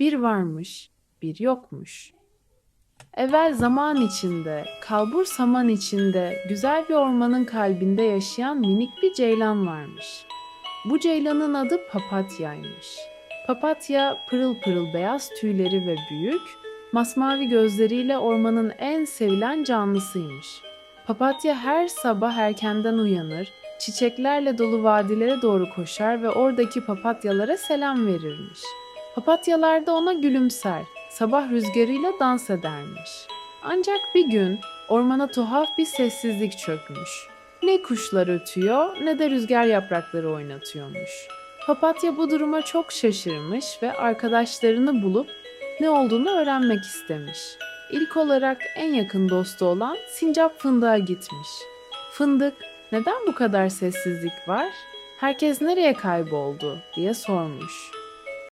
Bir varmış, bir yokmuş. Evvel zaman içinde, kalbur saman içinde, güzel bir ormanın kalbinde yaşayan minik bir ceylan varmış. Bu ceylanın adı Papatya'ymış. Papatya pırıl pırıl beyaz tüyleri ve büyük, masmavi gözleriyle ormanın en sevilen canlısıymış. Papatya her sabah erkenden uyanır, çiçeklerle dolu vadilere doğru koşar ve oradaki papatyalara selam verirmiş. Papatyalar da ona gülümser, sabah rüzgarıyla dans edermiş. Ancak bir gün ormana tuhaf bir sessizlik çökmüş. Ne kuşlar ötüyor ne de rüzgar yaprakları oynatıyormuş. Papatya bu duruma çok şaşırmış ve arkadaşlarını bulup ne olduğunu öğrenmek istemiş. İlk olarak en yakın dostu olan sincap fındığa gitmiş. Fındık, neden bu kadar sessizlik var? Herkes nereye kayboldu diye sormuş.